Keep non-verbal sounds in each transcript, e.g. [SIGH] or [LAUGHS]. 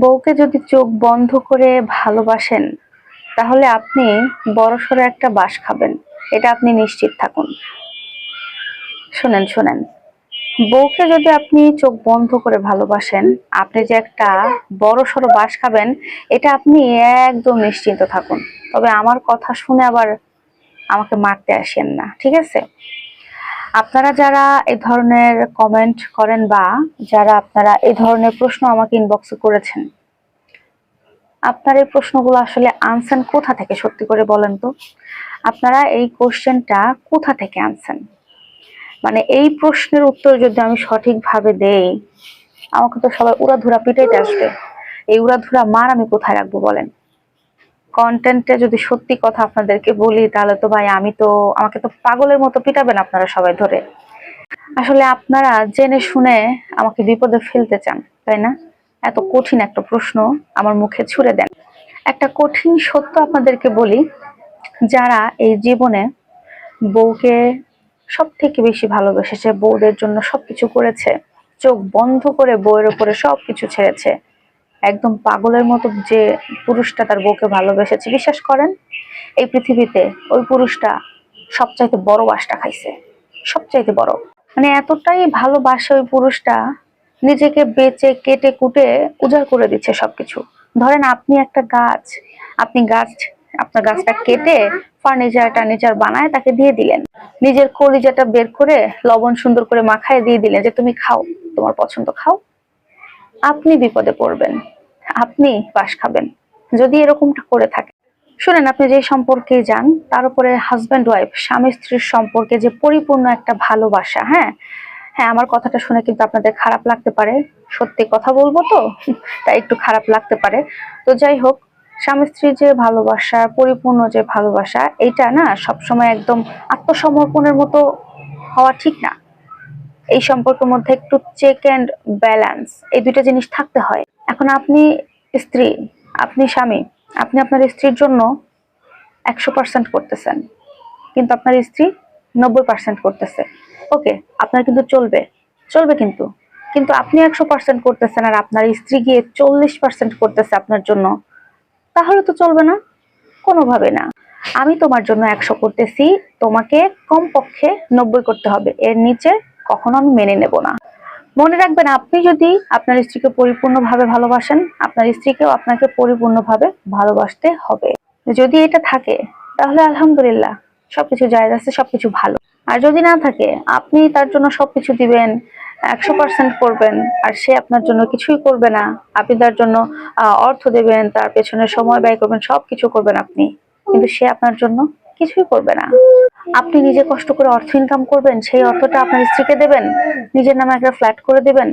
বউকে যদি চোখ বন্ধ করে ভালোবাসেন, তাহলে আপনি বড়সড় একটা বাস খাবেন। এটা আপনি নিশ্চিত থাকুন। শোনেন শোনেন। বউকে যদি আপনি চোখ বন্ধ করে ভালোবাসেন, আপনি যে একটা বড় সড়ো বাস খাবেন, এটা আপনি একদম নিশ্চিন্ত থাকুন। তবে আমার কথা শুনে আবার আমাকে মারতে আসেন না, ঠিক আছে? আপনারা যারা এ ধরনের কমেন্ট করেন বা যারা আপনারা এ ধরনের প্রশ্ন আমাকে ইনবক্সে করেছেন, আপনার এই প্রশ্নগুলো আসলে আনছেন কোথা থেকে? সত্যি করে বলেন তো। আপনারা এই কোশ্চেনটা কোথা থেকে আনছেন মানে এই প্রশ্নের উত্তর যদি আমি সঠিকভাবে দেই, আমাকে তো সবাই উড়াধুরা পিটাইতে আসবে। এই উড়াধুরা মার আমি কোথায় রাখব বলেন? কন্টেন্টে যদি সত্যি কথা আপনাদেরকে বলি, তাহলে তো ভাই আমি তো, আমাকে তো পাগলের মতো পিটাবেন আপনারা সবাই ধরে। আসলে আপনারা জেনে শুনে আমাকে বিপদে ফেলতে চান, তাই না? এত কঠিন একটা প্রশ্ন আমার মুখে ছুড়ে দেন। একটা কঠিন সত্য আপনাদেরকে বলি, যারা এই জীবনে বউকে সব থেকে বেশি ভালোবেসেছে, বউদের জন্য সবকিছু করেছে, চোখ বন্ধ করে বউয়ের উপরে সবকিছু ছেড়েছে একদম পাগলের মতো যে পুরুষটা তার বউকে ভালোবেসেছে বিশ্বাস করেন, এই পৃথিবীতে ওই পুরুষটা সবচাইতে বড় বাসটা খাইছে, সবচাইতে বড়। মানে এতটাই ভালোবাসে ওই পুরুষটা, নিজেকে বেচে, কেটে, কুটে, উজাড় করে দিচ্ছে সবকিছু। ধরেন আপনি একটা গাছ, আপনি গাছ, আপনার গাছটা কেটে ফার্নিচার টার্নিচার বানায় তাকে দিয়ে দিলেন। নিজের কলিজাটা বের করে লবণ সুন্দর করে মাখায় দিয়ে দিলেন যে, তুমি খাও, তোমার পছন্দ, খাও। আপনি বিপদে পড়বেন। আপনি বাস খাবেন। যদি এরকমটা করে থাকে। শুনেন, আপনি যে সম্পর্কে যান, তার উপরে হাজব্যান্ড ওয়াইফ স্বামী, স্ত্রীর সম্পর্কে যে পরিপূর্ণ একটা ভালোবাসা হ্যাঁ? হ্যাঁ আমার কথাটা শুনে কিন্তু আপনাদের খারাপ লাগতে পারে। সত্যি কথা বলব তো? [LAUGHS] তাই একটু খারাপ লাগতে পারে। তো যাই হোক, স্বামী, স্ত্রীর যে ভালোবাসা, পরিপূর্ণ যে ভালোবাসা এটা না সবসময় একদম আত্মসমর্পণের মতো হওয়া ঠিক না। এই সম্পর্কের মধ্যে একটু চেক অ্যান্ড ব্যালেন্স এই দুইটা জিনিস থাকতে হয়। এখন আপনি স্ত্রী, আপনি স্বামী, আপনি আপনার স্ত্রীর জন্য একশো পার্সেন্ট করতেছেন, কিন্তু আপনার স্ত্রী নব্বই পার্সেন্ট করতেছে। ওকে, আপনার কিন্তু চলবে চলবে কিন্তু কিন্তু আপনি একশো পার্সেন্ট করতেছেন আর আপনার স্ত্রী গিয়ে চল্লিশ পার্সেন্ট করতেছে আপনার জন্য, তাহলে তো চলবে না, কোনোভাবে না। আমি তোমার জন্য একশো করতেছি, তোমাকে কমপক্ষে নব্বই করতে হবে, এর নিচে কখনো আমি মেনে নেব না। মনে রাখবেন, আপনি যদি আপনার স্ত্রীকে পরিপূর্ণভাবে ভালোবাসেন, আপনার স্ত্রীকেও আপনাকে পরিপূর্ণভাবে ভালোবাসতে হবে। যদি এটা থাকে, তাহলে আলহামদুলিল্লাহ, সবকিছু জায়গা আছে, সবকিছু ভালো। আর যদি না থাকে, আপনি তার জন্য সবকিছু দিবেন, একশো পার্সেন্ট করবেন, আর সে আপনার জন্য কিছুই করবে না। আপনি তার জন্য অর্থ দেবেন, তার পেছনে সময় ব্যয় করবেন, সবকিছু করবেন আপনি। কিন্তু সে আপনার জন্য কিছুই করবে না। আপনি নিজে কষ্ট করে অর্থ ইনকাম করবেন, সেই অর্থটা আপনার স্ত্রীকে দেবেন, নিজের নামে একটা ফ্ল্যাট করে দেবেন,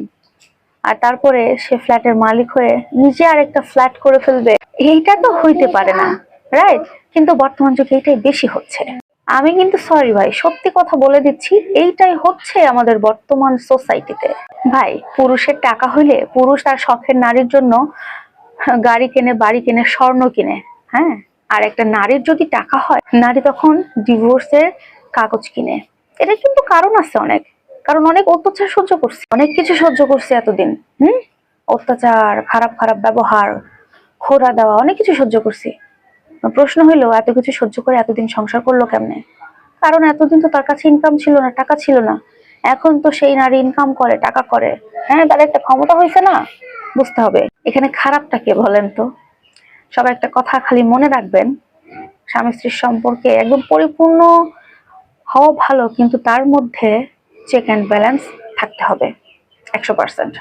আর তারপরে সে ফ্ল্যাটের মালিক হয়ে নিজে আর একটা ফ্ল্যাট করে ফেলবে। এইটা তো হইতে পারে না রাইট কিন্তু বর্তমান যুগে এটাই বেশি হচ্ছে। আমি কিন্তু সরি ভাই, সত্যি কথা বলে দিচ্ছি, এইটাই হচ্ছে আমাদের বর্তমান সোসাইটিতে ভাই, পুরুষের টাকা হইলে পুরুষ তার শখের নারীর জন্য গাড়ি কেনে, বাড়ি কেনে, স্বর্ণ কিনে হ্যাঁ? আর একটা নারীর যদি টাকা হয়, নারী তখন ডিভোর্সের কাগজ কিনে। এটা কিন্তু কারণ আছে অনেক। কারণ অনেক অত্যাচার সহ্য করছে। অনেক কিছু সহ্য করছে এতদিন। হুম? অত্যাচার, খারাপ খারাপ ব্যবহার খোরা দেওয়া, অনেক কিছু সহ্য করছি। প্রশ্ন হইল, এত কিছু সহ্য করে এতদিন সংসার করল কেমনে? কারণ এতদিন তো তার কাছে ইনকাম ছিল না, টাকা ছিল না। এখন তো সেই নারী ইনকাম করে, টাকা করে। হ্যাঁ তার একটা ক্ষমতা হয়েছে না, বুঝতে হবে। এখানে খারাপটা কে বলেন তো? সবাই একটা কথা খালি মনে রাখবেন। স্বামী স্ত্রীর সম্পর্কে একদম পরিপূর্ণ হওয়া ভালো, কিন্তু তার মধ্যে চেক অ্যান্ড ব্যালেন্স থাকতে হবে, একশো পার্সেন্ট